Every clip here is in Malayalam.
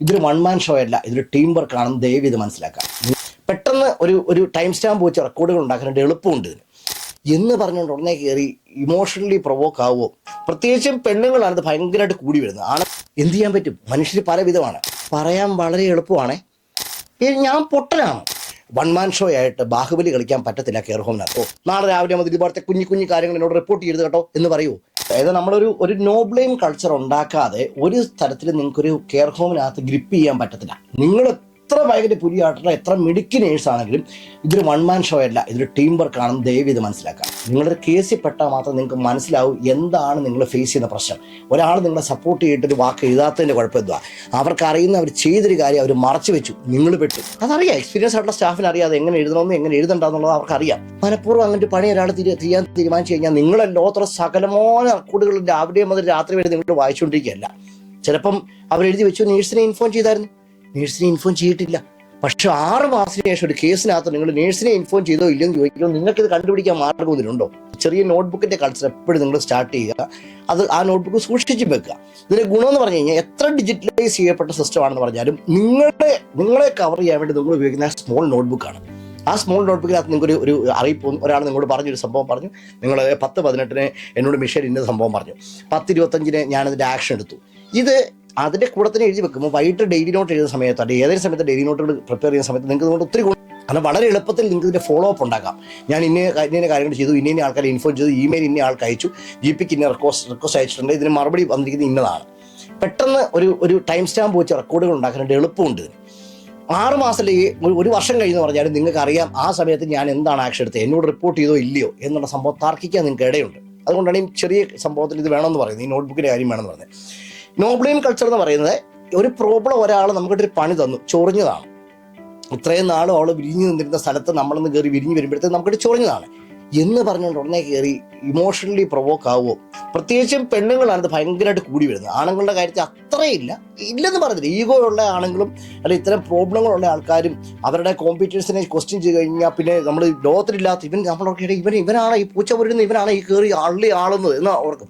ഇതൊരു വൺ മാൻ ഷോ അല്ല. ഇതൊരു ടീം വർക്ക് ആണെന്ന് ദയവ് ഇത് മനസ്സിലാക്കാം. പെട്ടെന്ന് ഒരു ഒരു ടൈം സ്റ്റാമ്പ് വെച്ച് റെക്കോർഡുകൾ ഉണ്ടാക്കാനായിട്ട് എളുപ്പമുണ്ട് ഇതിന്. എന്ന് പറഞ്ഞുകൊണ്ട് ഉടനെ കയറി ഇമോഷണലി പ്രൊവോക്ക് ആവുമോ പ്രത്യേകിച്ചും പെണ്ണുങ്ങളാണ് ഇത് ഭയങ്കരമായിട്ട് കൂടി വരുന്നത്. ആണ് എന്ത് ചെയ്യാൻ പറ്റും? മനുഷ്യർ പല വിധമാണ് പറയാൻ വളരെ എളുപ്പമാണ്. ഞാൻ പൊട്ടനാണ്. വൺ മാൻ ഷോ ആയിട്ട് ബാഹുബലി കളിക്കാൻ പറ്റത്തില്ല കെയർ ഹോമിനകത്തോ നാളെ രാവിലെ മുതൽ ഇതുപോലത്തെ കുഞ്ഞു കുഞ്ഞു കാര്യങ്ങൾ എന്നോട് റിപ്പോർട്ട് ചെയ്ത് കേട്ടോ എന്ന് പറയൂ. അതായത് നമ്മളൊരു ഒരു നോബ്ലെയിം കൾച്ചർ ഉണ്ടാക്കാതെ ഒരു തരത്തിൽ നിങ്ങൾക്കൊരു കെയർ ഹോമിനകത്ത് ഗ്രിപ്പ് ചെയ്യാൻ പറ്റത്തില്ല. നിങ്ങൾ എത്ര ഭയങ്കര പുലിയായിട്ടുള്ള എത്ര മിടുക്കി നേഴ്സ് ആണെങ്കിലും ഇതൊരു വൺ മാൻ ഷോ അല്ല. ഇതൊരു ടീം വർക്ക് ആണെന്ന് ദയവ് ഇത് മനസ്സിലാക്കാം നിങ്ങളൊരു കേസിൽ പെട്ടാൽ മാത്രം നിങ്ങൾക്ക് മനസ്സിലാവും എന്താണ് നിങ്ങൾ ഫേസ് ചെയ്യുന്ന പ്രശ്നം. ഒരാൾ നിങ്ങളെ സപ്പോർട്ട് ചെയ്തിട്ടൊരു വാക്ക് എഴുതാത്തതിന്റെ കുഴപ്പം എന്തുവാ അവർക്ക് അറിയുന്ന അവർ ചെയ്തൊരു കാര്യം അവർ മറച്ചു വെച്ചു. നിങ്ങൾ പെട്ടു. അതറിയാം. എക്സ്പീരിയൻസ് ആയിട്ടുള്ള സ്റ്റാഫിന് അറിയാതെ എങ്ങനെ എഴുതണമെന്ന് എങ്ങനെ എഴുതണ്ടെന്നുള്ളത് അവർക്ക് അറിയാം. മനഃപൂർവം അങ്ങോട്ട് പണി ഒരാൾ ചെയ്യാൻ തീരുമാനിച്ചു കഴിഞ്ഞാൽ നിങ്ങളെ ലോകത്തുള്ള സകലമോന അക്കൂടുകൾ രാവിലെ മുതൽ രാത്രി വരെ നിങ്ങൾ വായിച്ചുകൊണ്ടിരിക്കുകയല്ല. ചിലപ്പം എഴുതി വെച്ചു നേഴ്സിനെ ഇൻഫോം ചെയ്തായിരുന്നു. നേഴ്സിനെ ഇൻഫോം ചെയ്തിട്ടില്ല. പക്ഷെ ആറ് മാസത്തിന് ശേഷം ഒരു കേസിനകത്ത് നിങ്ങൾ നേഴ്സിനെ ഇൻഫോം ചെയ്തോ ഇല്ലെന്ന് ചോദിക്കുമ്പോൾ നിങ്ങൾക്ക് ഇത് കണ്ടുപിടിക്കാൻ മാർഗം ഇതിലുണ്ടോ ചെറിയ നോട്ട്ബുക്കിന്റെ കൾച്ചർ എപ്പോഴും നിങ്ങൾ സ്റ്റാർട്ട് ചെയ്യുക. അത് ആ നോട്ട്ബുക്ക് സൂക്ഷിച്ച് വെക്കുക. ഇതിന്റെ ഗുണം എന്ന് പറഞ്ഞു കഴിഞ്ഞാൽ എത്ര ഡിജിറ്റലൈസ് ചെയ്യപ്പെട്ട സിസ്റ്റം ആണെന്ന് പറഞ്ഞാലും നിങ്ങളുടെ നിങ്ങളെ കവർ ചെയ്യാൻ വേണ്ടി നിങ്ങൾ ഉപയോഗിക്കുന്ന സ്മോൾ നോട്ട്ബുക്കാണ് ആ സ്മോൾ നോട്ട്ബുക്കിനകത്ത് നിങ്ങൾക്ക് ഒരു ഒരു അറിയിപ്പ് ഒരാൾ നിങ്ങളോട് പറഞ്ഞൊരു സംഭവം പറഞ്ഞു. നിങ്ങൾ പത്ത് പതിനെട്ടിന് എന്നോട് മിഷേൽ ഇന്ന സംഭവം പറഞ്ഞു. പത്ത് ഇരുപത്തഞ്ചിന് ഞാനതിന്റെ ആക്ഷൻ എടുത്തു. ഇത് അതിന്റെ കൂടെ തന്നെ എഴുതി വെക്കുമ്പോൾ വൈകിട്ട് ഡെയിലി നോട്ട് എഴുതുന്ന സമയത്ത് അല്ലെങ്കിൽ ഏതൊരു സമയത്ത് ഡെയിലി നോട്ടുകൾ പ്രിപ്പയർ ചെയ്യുന്ന സമയത്ത് നിങ്ങൾക്ക് അതുകൊണ്ട് ഒത്തിരി കാരണം വളരെ എളുപ്പത്തിൽ നിങ്ങൾക്ക് ഇതിന്റെ ഫോളോ അപ്പ് ഉണ്ടാക്കാം. ഞാൻ ഇന്ന ഇന്ന കാര്യങ്ങൾ ചെയ്തു ഇന്ന ഇന്ന ആൾക്കാരെ ഇൻഫോം ചെയ്തു ഇമെയിൽ ഇന്ന ആൾക്ക് അയച്ചു ജി പിക്ക് ഇന്ന റിക്വസ്റ്റ് റിക്വസ്റ്റ് അയച്ചിട്ടുണ്ട് ഇതിന് മറുപടി വന്നിരിക്കുന്നത് ഇന്നതാണ്. പെട്ടെന്ന് ഒരു ഒരു ടൈം സ്റ്റാമ്പ് വെച്ച് റെക്കോർഡുകൾ ഉണ്ടാക്കാനായിട്ട് എളുപ്പമുണ്ട് ആറ് മാസത്തിലേക്ക് ഒരു- ഒരു വർഷം കഴിഞ്ഞെന്ന് പറഞ്ഞാലും നിങ്ങൾക്ക് അറിയാം ആ സമയത്ത് ഞാൻ എന്താണ് ആക്ഷൻ എടുത്തത് എന്നോട് റിപ്പോർട്ട് ചെയ്തോ ഇല്ലയോ എന്നുള്ള സംഭവം തർക്കിക്കാൻ നിങ്ങൾക്ക് ഇടയുണ്ട് അതുകൊണ്ടാണ് ഈ ചെറിയ സംഭവത്തിൽ ഇത് വേണമെന്ന് പറയുന്നത് ഈ നോട്ട്ബുക്കിന്റെ കാര്യം വേണമെന്ന് പറയുന്നത്. നോബ്ലെയിം കൾച്ചർ എന്ന് പറയുന്നത് ഒരു പ്രോബ്ലം ഒരാൾ നമുക്കൊരു പണി തന്നു ചൊറിഞ്ഞതാണ്. ഇത്രയും നാളും അവൾ വിരിഞ്ഞു നിന്നിരുന്ന സ്ഥലത്ത് നമ്മളൊന്ന് കയറി വിരിഞ്ഞു വരുമ്പോഴത്തേക്ക് നമുക്കിട്ട് ചൊറിഞ്ഞതാണ്. എന്ന് പറഞ്ഞുകൊണ്ട് ഉടനെ കയറി ഇമോഷണലി പ്രൊവോക്ക് ആവുമോ പ്രത്യേകിച്ചും പെണ്ണുങ്ങളാണ് ഇത് ഭയങ്കരമായിട്ട് കൂടി വരുന്നത്. ആണുങ്ങളുടെ കാര്യത്തിൽ അത്രയില്ല. ഇല്ലെന്ന് പറഞ്ഞില്ല. ഈഗോ ഉള്ള ആണെങ്കിലും അല്ലെ ഇത്തരം പ്രോബ്ലങ്ങളുള്ള ആൾക്കാരും അവരുടെ കോമ്പറ്റീഷനെ ക്വസ്റ്റ്യൻ ചെയ്ത് കഴിഞ്ഞാൽ പിന്നെ നമ്മൾ ലോകത്തിലില്ലാത്ത ഇവൻ നമ്മളൊക്കെ ഇവൻ ഇവനാണ് ഈ പൂച്ച പൊരുന്ന ഇവനാണ് ഈ കയറി ആളി ആളുന്നത് എന്ന് ഓർക്കും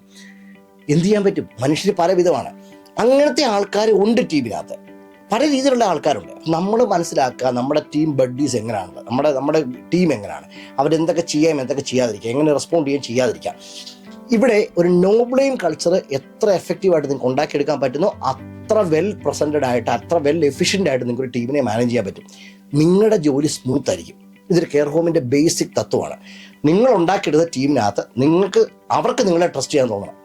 എന്ത് ചെയ്യാൻ പറ്റും? മനുഷ്യർ പല വിധമാണ് അങ്ങനത്തെ ആൾക്കാർ ഉണ്ട് ടീമിനകത്ത്. പല രീതിയിലുള്ള ആൾക്കാരുണ്ട്. നമ്മൾ മനസ്സിലാക്കുക നമ്മുടെ ടീം ബഡ്ഡീസ് എങ്ങനെയാണ് നമ്മുടെ നമ്മുടെ ടീം എങ്ങനെയാണ് അവരെന്തൊക്കെ ചെയ്യാം എന്തൊക്കെ ചെയ്യാതിരിക്കാം എങ്ങനെ റെസ്പോണ്ട് ചെയ്യാൻ ചെയ്യാതിരിക്കാം. ഇവിടെ ഒരു നോബ്ലെയിം കൾച്ചർ എത്ര എഫക്റ്റീവായിട്ട് നിങ്ങൾക്ക് ഉണ്ടാക്കിയെടുക്കാൻ പറ്റുന്നോ അത്ര വെൽ പ്രസന്റഡ് ആയിട്ട് അത്ര വെൽ എഫിഷ്യന്റ് ആയിട്ട് നിങ്ങൾക്ക് ഒരു ടീമിനെ മാനേജ് ചെയ്യാൻ പറ്റും. നിങ്ങളുടെ ജോലി സ്മൂത്ത് ആയിരിക്കും. ഇതൊരു കെയർ ഹോമിന്റെ ബേസിക് തത്വമാണ്. നിങ്ങൾ ഉണ്ടാക്കിയെടുത്ത ടീമിനകത്ത് നിങ്ങൾക്ക് അവർക്ക് നിങ്ങളെ ട്രസ്റ്റ് ചെയ്യാൻ തോന്നണം.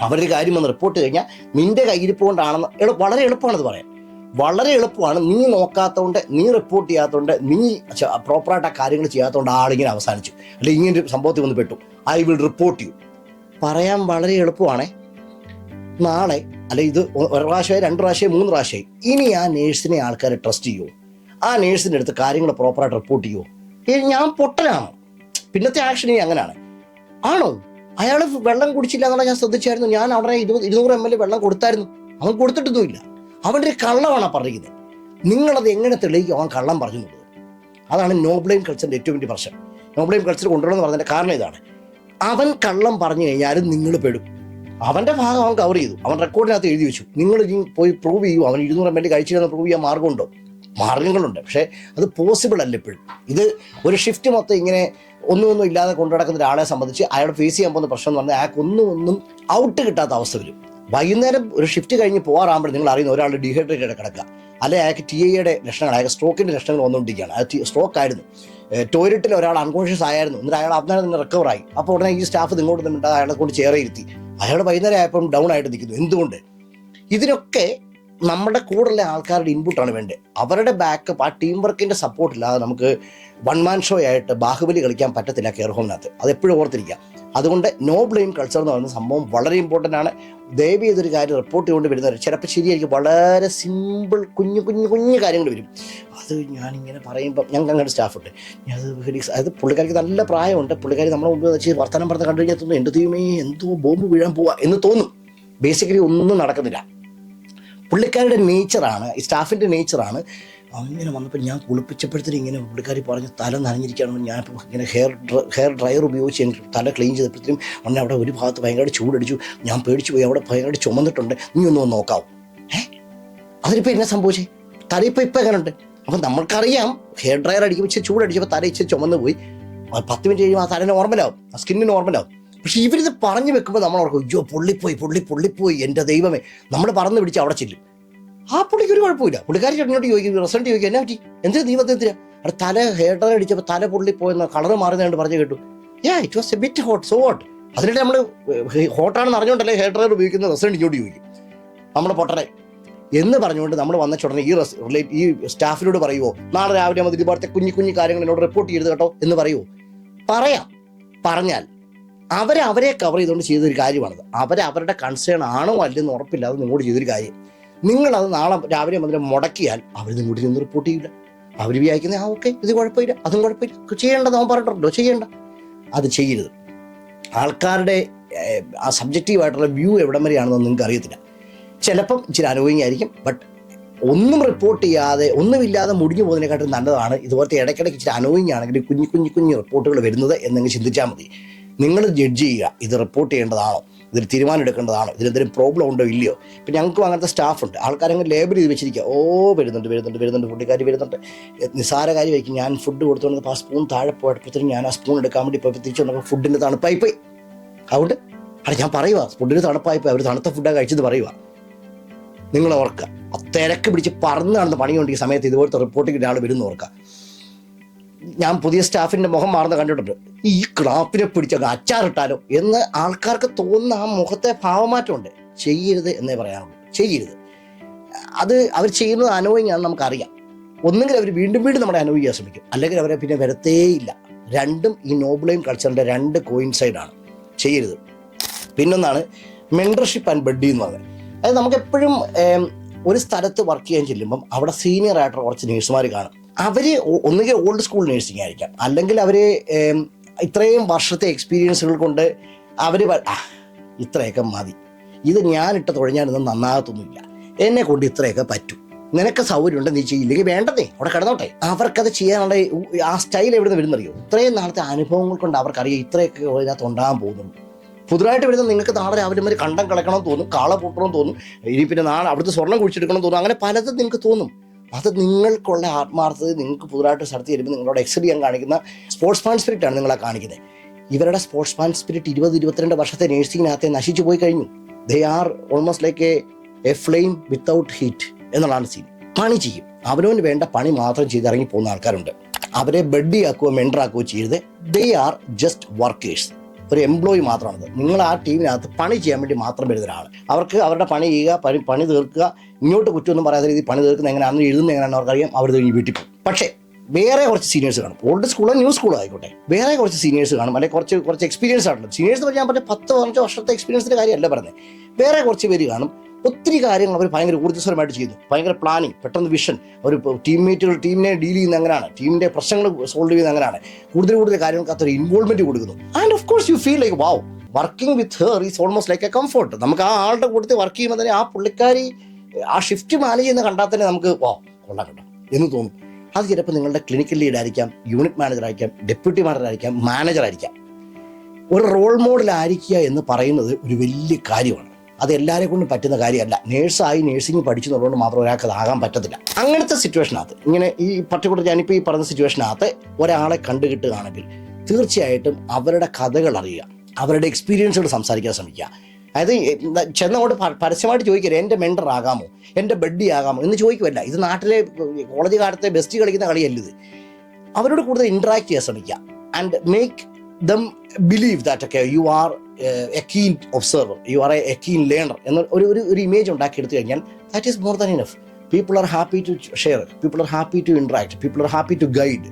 അവരൊരു കാര്യം വന്ന് റിപ്പോർട്ട് കഴിഞ്ഞാൽ നിന്റെ കയ്യിരിപ്പ് കൊണ്ടാണെന്ന് എളു വളരെ എളുപ്പമാണത് പറയാൻ. വളരെ എളുപ്പമാണ് നീ നോക്കാത്തതുകൊണ്ട് നീ റിപ്പോർട്ട് ചെയ്യാത്തതുകൊണ്ട് നീ പ്രോപ്പറായിട്ട് ആ കാര്യങ്ങൾ ചെയ്യാത്തതുകൊണ്ട് ആളിങ്ങനെ അവസാനിച്ചു. അല്ലെങ്കിൽ ഇങ്ങനെ ഒരു സംഭവത്തിൽ വന്ന് പെട്ടു. ഐ വിൽ റിപ്പോർട്ട് യു പറയാൻ വളരെ എളുപ്പമാണ്. നാളെ അല്ലെ ഇത് ഒരു പ്രാവശ്യമായി രണ്ട് പ്രാവശ്യമായി മൂന്ന് പ്രാവശ്യമായി ഇനി ആ നേഴ്സിനെ ആൾക്കാരെ ട്രസ്റ്റ് ചെയ്യുമോ ആ നേഴ്സിന്റെ അടുത്ത് കാര്യങ്ങൾ പ്രോപ്പറായിട്ട് റിപ്പോർട്ട് ചെയ്യുമോ ഞാൻ പൊട്ടനാണോ? പിന്നത്തെ ആക്ഷൻ ഇനി അങ്ങനെയാണ്. ആണോ? അയാൾ വെള്ളം കുടിച്ചില്ല എന്നുള്ള ഞാൻ ശ്രദ്ധിച്ചായിരുന്നു. ഞാൻ അവിടെ ഇരുപത് ഇരുന്നൂറ് എം എൽ വെള്ളം കൊടുത്തായിരുന്നു. അവൻ കൊടുത്തിട്ടൊന്നുമില്ല. അവന്റെ ഒരു കള്ളമാണ് പറയുന്നത് നിങ്ങളത് എങ്ങനെ തെളിയിക്കും? അവൻ കള്ളം പറഞ്ഞു എന്നുള്ളത് അതാണ് നോബ്ലെയിം കൾച്ചറിന്റെ ഏറ്റവും വലിയ പ്രശ്നം. നോബ്ലെയിം കൾച്ചർ കൊണ്ടുവരണമെന്ന് പറഞ്ഞതിന്റെ കാരണം ഇതാണ്. അവൻ കള്ളം പറഞ്ഞു കഴിഞ്ഞാലും നിങ്ങൾ പെടും. അവന്റെ ഭാഗം അവൻ കവർ ചെയ്തു. അവൻ റെക്കോർഡിനകത്ത് എഴുതി വെച്ചു. നിങ്ങൾ പോയി പ്രൂവ് ചെയ്യൂ. അവൻ ഇരുന്നൂറ് എം എൽ കഴിച്ചില്ലെന്ന് പ്രൂവ് ചെയ്യാൻ മാർഗമുണ്ടോ? മാർഗങ്ങളുണ്ട്. പക്ഷേ അത് പോസിബിൾ അല്ല ഇപ്പോഴും. ഇത് ഒരു ഷിഫ്റ്റ് മൊത്തം ഇങ്ങനെ ഒന്നും ഒന്നും ഇല്ലാതെ കൊണ്ടു നടക്കുന്ന ഒരാളെ സംബന്ധിച്ച് അയാൾ ഫേസ് ചെയ്യാൻ പോകുന്ന പ്രശ്നം എന്ന് പറഞ്ഞാൽ അയാൾക്ക് ഒന്നും ഒന്നും ഔട്ട് കിട്ടാത്ത അവസ്ഥ വരും. വൈകുന്നേരം ഒരു ഷിഫ്റ്റ് കഴിഞ്ഞ് പോകാറാകുമ്പോൾ നിങ്ങൾ അറിയുന്ന ഒരാൾ ഡീഹൈഡ്രേറ്റഡ് കിടക്കുക. അല്ലെങ്കിൽ അയാൾക്ക് ടി ഐയുടെ ലക്ഷണങ്ങൾ അയാൾക്ക് സ്ട്രോക്കിന്റെ ലക്ഷണങ്ങൾ വന്നുകൊണ്ടിരിക്കുകയാണ്. അത് സ്ട്രോക്ക് ആയിരുന്നു. ടോയ്ലറ്റിൽ ഒരാൾ അൺകോൺഷ്യസ് ആയിരുന്നു. എന്നിട്ട് അയാൾ അന്നേരം നിന്ന് റിക്കവറായി അപ്പോൾ ഉടനെ ഈ സ്റ്റാഫ് നിങ്ങോട്ട് നിന്നിട്ട് അയാളെ കൊണ്ട് ചേറെ ഇരുത്തി. അയാൾ വൈകുന്നേരം ആയപ്പം ഡൗൺ ആയിട്ട് നിൽക്കുന്നു. എന്തുകൊണ്ട്? ഇതിനൊക്കെ നമ്മുടെ കൂടെയുള്ള ആൾക്കാരുടെ ഇൻപുട്ടാണ് വേണ്ടത് അവരുടെ ബാക്കപ്പ് ആ ടീം വർക്കിന്റെ സപ്പോർട്ടില്ലാതെ നമുക്ക് വൺ മാൻ ഷോ ആയിട്ട് ബാഹുബലി കളിക്കാൻ പറ്റത്തില്ല കെയർ ഹോമിനകത്ത് അത് എപ്പോഴും ഓർത്തിരിക്കുക. അതുകൊണ്ട് നോ ബ്ലെയിം കൾച്ചർ എന്ന് പറയുന്ന സംഭവം വളരെ ഇമ്പോർട്ടന്റ് ആണ്. ദയവ് ചെയ്തൊരു കാര്യം റിപ്പോർട്ട് ചെയ്തുകൊണ്ട് വരുന്നവർ ചിലപ്പോൾ ശരിയായിരിക്കും. വളരെ സിമ്പിൾ കുഞ്ഞു കുഞ്ഞു കുഞ്ഞു കാര്യങ്ങൾ വരും. അത് ഞാനിങ്ങനെ പറയുമ്പോൾ ഞങ്ങൾക്ക് അങ്ങനെ സ്റ്റാഫുണ്ട് ഞാൻ ഫിലിക്സ് അത് പുള്ളിക്കാരിക്ക് നല്ല പ്രായമുണ്ട്. പുള്ളിക്കാരി നമ്മളെ മുമ്പ് വെച്ച് വർത്തമാനം പറഞ്ഞ് കണ്ടു കഴിഞ്ഞാൽ തോന്നുന്നു എന്റെ ദൈവമേ എന്തോ ബോംബ് വീഴാൻ പോവാ എന്ന് തോന്നും. ബേസിക്കലി ഒന്നും നടക്കുന്നില്ല. പുള്ളിക്കാരുടെ നേച്ചറാണ് ഈ സ്റ്റാഫിന്റെ നേച്ചറാണ് അങ്ങനെ വന്നപ്പോൾ ഞാൻ കുളിപ്പിച്ചപ്പോഴത്തേനും ഇങ്ങനെ പുള്ളിക്കാരി പറഞ്ഞ് തല നനഞ്ഞിരിക്കുകയാണ്. ഞാൻ ഇങ്ങനെ ഹെയർ ഹെയർ ഡ്രയർ ഉപയോഗിച്ച് എനിക്ക് തല ക്ലീൻ ചെയ്തപ്പോഴത്തേനും ഉടനെ അവിടെ ഒരു ഭാഗത്ത് ഭയങ്കരമായിട്ട് ചൂടടിച്ചു. ഞാൻ പേടിച്ചു പോയി അവിടെ ഭയങ്കരമായിട്ട് ചുമന്നിട്ടുണ്ട്. നീ ഒന്ന് വന്ന് നോക്കാവും? ഏ? അതിലിപ്പോൾ എന്നെ സംഭവിച്ചേ? തല ഇപ്പം എങ്ങനെ എങ്ങനെയുണ്ട് അപ്പം നമ്മൾക്കറിയാം ഹെയർ ഡ്രയർ അടിക്കുമ്പോൾ ചൂടടിച്ചപ്പോൾ തല ഇച്ചിരി ചുമന്ന് പോയി പത്ത് മിനിറ്റ് കഴിയുമ്പോൾ ആ തല നോർമലാവും ആ സ്കിന്നിന് നോർമലാവും പക്ഷെ ഇവരിത് പറഞ്ഞു വെക്കുമ്പോൾ നമ്മൾ ഓർക്കും അയ്യോ പൊള്ളിപ്പോയി പൊള്ളി പൊള്ളിപ്പോയി എന്റെ ദൈവമേ. നമ്മൾ പറഞ്ഞു പിടിച്ച് അവിടെ ചെല്ലും. ആ പുള്ളിക്ക് ഒരു കുഴപ്പമില്ല. പുള്ളിക്കാരി ചേട്ടനോട് ചോദിക്കും റിസൾട്ട് ചോദിക്കും എന്നാ പറ്റി? എന്തിനാ ദൈവത്തെ എന്തിനാ? അവിടെ തല ഹെയർ അടിച്ചപ്പോൾ തല പൊള്ളിപ്പോയെന്ന് കളർ മാറുന്നതായിട്ട് പറഞ്ഞു കേട്ടു. Ya it was a bit hot so hot അതിനിടെ നമ്മൾ ഹോട്ടാണെന്ന് അറിഞ്ഞുകൊണ്ടല്ലേ ഹെയർ ഡ്രയർ ഉപയോഗിക്കുന്ന റിസൾട്ട് ഇങ്ങോട്ട് ചോദിക്കും. നമ്മുടെ പൊട്ടനെ. എന്ന് പറഞ്ഞുകൊണ്ട് നമ്മൾ വന്ന ചുടനെ ഈ റിലേറ്റ് ഈ സ്റ്റാഫിനോട് പറയുമോ നാളെ രാവിലെ മുതൽ ഇതുപോലത്തെ കുഞ്ഞു കുഞ്ഞു കാര്യങ്ങൾ എന്നോട് റിപ്പോർട്ട് ചെയ്ത് കേട്ടോ എന്ന് പറയുമോ പറയാം. പറഞ്ഞാൽ അവരെ അവരെ കവർ ചെയ്തുകൊണ്ട് ചെയ്തൊരു കാര്യമാണത്. അവരെ അവരുടെ കൺസേൺ ആണോ അല്ലെന്ന് ഉറപ്പില്ലാതെ നിങ്ങളോട് ചെയ്തൊരു കാര്യം. നിങ്ങളത് നാളെ രാവിലെ മുതൽ മുടക്കിയാൽ അവർ നിങ്ങോട്ട് ചെന്ന് റിപ്പോർട്ട് ചെയ്യില്ല. അവർ വിചാരിക്കുന്നത് ആ ഓക്കെ ഇത് കുഴപ്പമില്ല. അതും കുഴപ്പമില്ല. ചെയ്യേണ്ടത് അവൻ പറഞ്ഞിട്ടുണ്ടോ ചെയ്യേണ്ട. അത് ചെയ്യരുത്. ആൾക്കാരുടെ ആ സബ്ജക്റ്റീവായിട്ടുള്ള വ്യൂ എവിടം വരെയാണെന്ന് നിങ്ങൾക്ക് അറിയത്തില്ല. ചിലപ്പം ചില അനുഭവിക്കായിരിക്കും ബട്ട് ഒന്നും റിപ്പോർട്ട് ചെയ്യാതെ ഒന്നുമില്ലാതെ മുടിഞ്ഞു പോകുന്നതിനെക്കാട്ടും നല്ലതാണ്. ഇതുപോലത്തെ ഇടയ്ക്കിടയ്ക്ക് ഇച്ചിരി അനുഭവിക്കുകയാണെങ്കിൽ കുഞ്ഞു കുഞ്ഞു കുഞ്ഞു റിപ്പോർട്ടുകൾ വരുന്നത് എന്നങ്ങ് ചിന്തിച്ചാൽ മതി. നിങ്ങൾ ജഡ്ജ് ചെയ്യുക. ഇത് റിപ്പോർട്ട് ചെയ്യേണ്ടതാണോ? ഇതിൽ തീരുമാനം എടുക്കേണ്ടതാണോ? ഇതിലെന്തെങ്കിലും പ്രോബ്ലം ഉണ്ടോ? ഇല്ലയോ? ഇപ്പം ഞങ്ങൾക്കും അങ്ങനത്തെ സ്റ്റാഫുണ്ട് ആൾക്കാരങ്ങ് ലേബർ ചെയ്ത് വെച്ചിരിക്കുക. ഓ വരുന്നുണ്ട് വരുന്നുണ്ട് വരുന്നുണ്ട് പുള്ളിക്കാർ വരുന്നുണ്ട്. നിസാര കാര്യം വയ്ക്കും ഞാൻ ഫുഡ് കൊടുത്തുകൊണ്ട് ആ സ്പൂൺ താഴെ പോയപ്പോഴത്തേക്കും ഞാൻ ആ സ്പൂൺ എടുക്കാൻ വേണ്ടി പോയപ്പോൾ തിരിച്ചു വന്നപ്പോൾ ഫുഡിന്റെ തണുപ്പായി പോയി. അതുകൊണ്ട് അവിടെ ഞാൻ പറയുക ഫുഡിന് തണുപ്പായി പോയി. അവർ തണുത്ത ഫുഡാണ് കഴിച്ചത് പറയുക നിങ്ങൾ ഓർക്കുക. തിരക്ക് പിടിച്ച് പറന്ന് നടന്ന് പണിയുണ്ട് ഈ സമയത്ത് ഇതുപോലത്തെ റിപ്പോർട്ടിങ്ങിന്റെ ആൾ വരുന്ന ഓർക്കുക. ഞാൻ പുതിയ സ്റ്റാഫിന്റെ മുഖം മാറുന്ന കണ്ടിട്ടുണ്ട്. ഈ ക്ലാപ്പിനെ പിടിച്ചൊക്കെ അച്ചാറിട്ടാലോ എന്ന് ആൾക്കാർക്ക് തോന്നുന്ന ആ മുഖത്തെ ഭാവമാറ്റമുണ്ട്. ചെയ്യരുത് എന്നേ പറയാറുള്ളൂ. ചെയ്യരുത്. അത് അവർ ചെയ്യുന്നത് അനുഭവിക്കാൻ നമുക്കറിയാം. ഒന്നുകിൽ അവർ വീണ്ടും വീണ്ടും നമ്മളെ അനുഭവിക്കാൻ ശ്രമിക്കും. അല്ലെങ്കിൽ അവരെ പിന്നെ വരത്തേയില്ല രണ്ടും ഈ നോബിളെയും കൾച്ചറിന്റെ രണ്ട് കോയിൻസൈഡാണ് ചെയ്യരുത്. പിന്നൊന്നാണ് മെൻഡർഷിപ്പ് ആൻഡ് ബഡ്ഡി എന്ന് പറയുന്നത് അതായത് നമുക്കെപ്പോഴും ഒരു സ്ഥലത്ത് വർക്ക് ചെയ്യാൻ ചെല്ലുമ്പം അവിടെ സീനിയർ ആയിട്ടുള്ള കുറച്ച് നേഴ്സുമാർ കാണും. അവർ ഒന്നുകിൽ ഓൾഡ് സ്കൂൾ നേഴ്സിംഗ് ആയിരിക്കാം. അല്ലെങ്കിൽ അവർ ഇത്രയും വർഷത്തെ എക്സ്പീരിയൻസുകൾ കൊണ്ട് അവർ ഇത്രയൊക്കെ മതി. ഇത് ഞാനിട്ട് തുഴഞ്ഞാലൊന്നും നന്നാകത്തൊന്നുമില്ല. എന്നെ കൊണ്ട് ഇത്രയൊക്കെ പറ്റും. നിനക്ക് സൗകര്യമുണ്ട് നീ ചെയ്യില്ലെങ്കിൽ വേണ്ടതേ. അവിടെ കിടന്നോട്ടെ. അവർക്കത് ചെയ്യാനുള്ള ആ സ്റ്റൈൽ എവിടെ നിന്ന് വരുന്നറിയോ? ഇത്രയും നാളത്തെ അനുഭവങ്ങൾ കൊണ്ട് അവർക്കറിയാം ഇത്രയൊക്കെ ഇതിനകത്ത് ഉണ്ടാകാൻ പോകുന്നുണ്ട്. പുതുതായിട്ട് വരുന്ന നിങ്ങൾക്ക് നാളെ രാവിലെ ഒരു കണ്ടം കളക്കണം തോന്നും കാള പൂട്ടണം തോന്നും ഇനി പിന്നെ നാളെ അവിടുത്തെ സ്വർണം കുഴിച്ചെടുക്കണം തോന്നും അങ്ങനെ പലതും നിങ്ങൾക്ക് തോന്നും. അത് നിങ്ങൾക്കുള്ള ആത്മാർത്ഥത നിങ്ങൾക്ക് പുതുതായിട്ട് സ്ഥലത്ത് വരുമ്പോൾ നിങ്ങളോട് എക്സൽ ചെയ്യാൻ കാണിക്കുന്ന സ്പോർട്സ് മാൻ സ്പിരിറ്റ് ആണ് നിങ്ങളെ കാണിക്കുന്നത്. ഇവരുടെ സ്പോർട്സ് മാൻ സ്പിരിറ്റ് ഇരുപത് ഇരുപത്തിരണ്ട് വർഷത്തെ നേഴ്സിങ്ങിനകത്തെ നശിച്ചു പോയി കഴിഞ്ഞു. They are almost like a a flame without heat എന്നുള്ളതാണ് സീൻ പണി ചെയ്യും. അവനവന് വേണ്ട പണി മാത്രം ചെയ്തിറങ്ങി പോകുന്ന ആൾക്കാരുണ്ട്. അവരെ ബെഡിയാക്കുകയോ മെൻഡറാക്കുകയോ ചെയ്ത് ദേ ആർ ജസ്റ്റ് വർക്കേഴ്സ് ഒരു എംപ്ലോയി മാത്രമാണത്. നിങ്ങൾ ആ ടീമിനകത്ത് പണി ചെയ്യാൻ വേണ്ടി മാത്രം വരുന്ന ഒരാൾ. അവർക്ക് അവരുടെ പണി ചെയ്യുക പണി പണി തീർക്കുക ഇങ്ങോട്ട് കുറ്റമൊന്നും പറയാത്ത രീതിയിൽ പണി തീർക്കുന്ന എങ്ങനെയാണെന്ന് എഴുതുന്ന എങ്ങനെയാണെന്ന് അവർക്കറിയാം അവർ കഴിഞ്ഞ് വീട്ടിൽ പോകും. പക്ഷേ വേറെ കുറച്ച് സീനിയേഴ്സ് കാണും. ഓൾഡ് സ്കൂളോ ന്യൂ സ്കൂളോ ആയിക്കോട്ടെ. വേറെ കുറച്ച് സീനിയേഴ്സ് കാണും. അല്ലെങ്കിൽ കുറച്ച് കുറച്ച് എക്സ്പീരിയൻസ് ആണല്ലോ സീനിയേഴ്സ് എന്ന് പറഞ്ഞാൽ പറഞ്ഞ പത്ത് പതിനഞ്ച് വർഷത്തെ എക്സ്പീരിയൻസിന്റെ കാര്യമല്ല പറഞ്ഞത്. വേറെ കുറച്ച് പേര് കാണും. ഒത്തിരി കാര്യങ്ങൾ അവർ ഭയങ്കര ഊർജസ്വരമായിട്ട് ചെയ്തു ഭയങ്കര പ്ലാനിങ് പെട്ടെന്ന് വിഷൻ ഒരു ടീംമേറ്റുകൾ ടീമിനെ ഡീൽ ചെയ്യുന്ന അങ്ങനെയാണ്. ടീമിന്റെ പ്രശ്നങ്ങൾ സോൾവ് ചെയ്യുന്ന അങ്ങനെയാണ്. കൂടുതൽ കൂടുതൽ കാര്യങ്ങൾക്കകത്ത് ഒരു ഇൻവോൾവ്മെന്റ് കൊടുക്കുന്നു. And of course you feel like wow working with her is almost like a comfort നമുക്ക് ആ ആളുടെ കൂട്ടത്തിൽ വർക്ക് ചെയ്യുമ്പോൾ തന്നെ ആ പുള്ളിക്കാരി ആ ഷിഫ്റ്റ് മാനേജ് ചെയ്യുന്ന കണ്ടാൽ തന്നെ നമുക്ക് വാ കൊള്ളാം കേട്ടോ എന്ന് തോന്നും. അത് ചിലപ്പോൾ നിങ്ങളുടെ ക്ലിനിക്കൽ ലീഡ് ആയിരിക്കാം യൂണിറ്റ് മാനേജർ ആയിരിക്കാം ഡെപ്യൂട്ടി മാനേജർ ആയിരിക്കാം മാനേജർ ആയിരിക്കാം. ഒരു റോൾ മോഡൽ ആയിരിക്കുക എന്ന് പറയുന്നത് ഒരു വലിയ കാര്യമാണ്. അത് എല്ലാവരെ കൊണ്ടും പറ്റുന്ന കാര്യമല്ല. നേഴ്സായി നേഴ്സിംഗ് പഠിച്ചു എന്നുള്ളതുകൊണ്ട് മാത്രം ഒരാൾക്ക് അതാകാൻ പറ്റത്തില്ല. അങ്ങനത്തെ സിറ്റുവേഷനകത്ത് ഇങ്ങനെ ഈ പർട്ടിക്കുലർ ഞാനിപ്പോൾ ഈ പറഞ്ഞ സിറ്റുവേഷനകത്ത് ഒരാളെ കണ്ടു കിട്ടുകയാണെങ്കിൽ തീർച്ചയായിട്ടും അവരുടെ കഥകൾ അറിയുക അവരുടെ എക്സ്പീരിയൻസുകൾ സംസാരിക്കാൻ ശ്രമിക്കുക. അതായത് ചെന്നങ്ങോട്ട് പരസ്യമായിട്ട് ചോദിക്കരുത് എന്റെ മെൻഡർ ആകാമോ? എന്റെ ബഡ്ഡി ആകാമോ? എന്ന് ചോദിക്കുമല്ല ഇത് നാട്ടിലെ കോളേജ് കാലത്തെ ബെസ്റ്റ് കളിക്കുന്ന കളിയല്ല ഇത്. അവരോട് കൂടുതൽ ഇൻട്രാക്ട് ചെയ്യാൻ ശ്രമിക്കുക. And make them believe that ഒക്കെ you are a keen observer you are a keen learner എന്ന ഒരു ഒരു ഇമേജ് ഉണ്ടാക്കി എടുത്തു കഴിഞ്ഞാൽ that is more than enough people are happy to share people are happy to interact people are happy to guide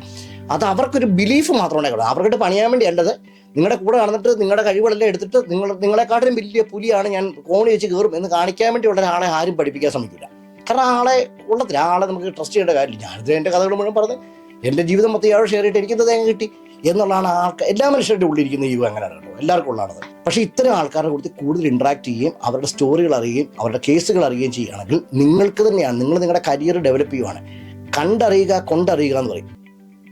അത് അവർക്കൊരു ബിലീഫ് മാത്രം കാണൂ അവർക്കിട്ട് പണിയാൻ വേണ്ടി അല്ലത് നിങ്ങളുടെ കൂടെ നടന്നിട്ട് നിങ്ങളുടെ കഴിവുകളെല്ലാം എടുത്തിട്ട് നിങ്ങൾ നിങ്ങളെക്കാട്ടിലും വലിയ പുലിയാണ് ഞാൻ കോണി വെച്ച് കയറും എന്ന് കാണിക്കാൻ വേണ്ടി ഉള്ള ഒരാളെ ആരും പഠിപ്പിക്കാൻ ശ്രമിക്കില്ല കാരണം ആ ആളെ ഉള്ളത്തില്ല ആ ആളെ നമുക്ക് ട്രസ്റ്റ് ചെയ്യേണ്ട കാര്യമില്ല. ഞാനിത് എന്റെ കഥകൾ മുഴുവൻ പറഞ്ഞ് എന്റെ ജീവിതം മൊത്തം ഇയാൾ ഷെയർ ചെയ്തിട്ട് എനിക്കിത് തേങ്ങ കിട്ടി? എന്നുള്ളതാണ് ആൾക്കാർ എല്ലാ മനുഷ്യരുടെ ഉള്ളിരിക്കുന്ന യുവ അങ്ങനെയാണ് കേട്ടോ. എല്ലാവർക്കും ഉള്ളതാണത്. പക്ഷേ ഇത്തരം ആൾക്കാരുടെ കൂടുതൽ കൂടുതൽ ഇൻട്രാക്ട് ചെയ്യുകയും അവരുടെ സ്റ്റോറികൾ അറിയുകയും അവരുടെ കേസുകൾ അറിയുകയും ചെയ്യുകയാണെങ്കിൽ നിങ്ങൾക്ക് തന്നെയാണ് നിങ്ങൾ നിങ്ങളുടെ കരിയർ ഡെവലപ്പ് ചെയ്യുവാണ്. കണ്ടറിയുക കൊണ്ടറിയുക എന്ന് പറയും.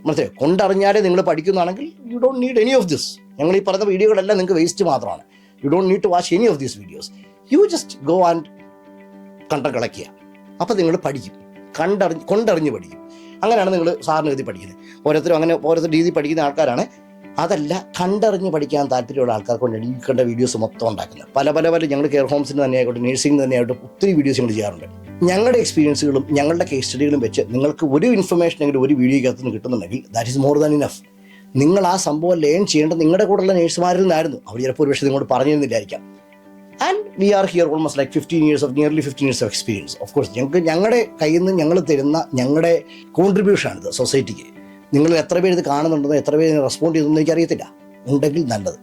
മനസ്സിലെ കൊണ്ടറിഞ്ഞാലേ നിങ്ങൾ പഠിക്കുന്നതാണെങ്കിൽ you don't need any of this ഞങ്ങൾ ഈ പറഞ്ഞ വീഡിയോകളെല്ലാം നിങ്ങൾക്ക് വേസ്റ്റ് മാത്രമാണ്. You don't need to watch any of these videos you just go and കണ്ടം ചെയ്യുക. അപ്പോൾ നിങ്ങൾ പഠിക്കും. കണ്ടറിഞ്ഞ് കൊണ്ടറിഞ്ഞ് പഠിക്കും. അങ്ങനെയാണ് നിങ്ങൾ സാറിന് എഴുതി പഠിക്കുന്നത്. ഓരോരുത്തരും അങ്ങനെ ഓരോരുത്തർ രീതി പഠിക്കുന്ന ആൾക്കാരാണ്. അതല്ല കണ്ടറിഞ്ഞ് പഠിക്കാൻ താല്പര്യമുള്ള ആൾക്കാർക്ക് കൊണ്ടാണ് ഈ കണ്ട വീഡിയോസ് മൊത്തം ഉണ്ടാക്കുന്നത്. പല പല പല ഞങ്ങൾ കെയർ ഹോംസിന് തന്നെ ആയിക്കോട്ടെ നഴ്സിംഗ് തന്നെ ആയിട്ട് ഒത്തിരി വീഡിയോസ് ഞങ്ങൾ ചെയ്യാറുണ്ട്. ഞങ്ങളുടെ എക്സ്പീരിയൻസുകളും ഞങ്ങളുടെ കേസ് സ്റ്റഡികളും വെച്ച് നിങ്ങൾക്ക് ഒരു ഇൻഫർമേഷൻ എങ്കിലും ഒരു വീഡിയോ നിന്ന് കിട്ടുന്നുണ്ടെങ്കിൽ that is more than enough നിങ്ങൾ ആ സംഭവം ലേൺ ചെയ്യേണ്ടത് നിങ്ങളുടെ കൂടെയുള്ള നേഴ്സുമാരിൽ നിന്നായിരുന്നു. അവർ ചിലപ്പോൾ ഒരു പക്ഷേ നിങ്ങളോട് പറഞ്ഞിരുന്നില്ലായിരിക്കാം. And we are here almost like fifteen years of nearly fifteen years of experience of course ഞങ്ങൾക്ക് ഞങ്ങളുടെ കയ്യിൽ നിന്ന് ഞങ്ങൾ തരുന്ന ഞങ്ങളുടെ കോൺട്രിബ്യൂഷനാണിത് സൊസൈറ്റിക്ക് നിങ്ങൾ എത്ര പേര് ഇത് കാണുന്നുണ്ടെന്നോ എത്ര പേര് റെസ്പോണ്ട് ചെയ്യുന്നു എനിക്ക് അറിയത്തില്ല ഉണ്ടെങ്കിൽ നല്ലത്.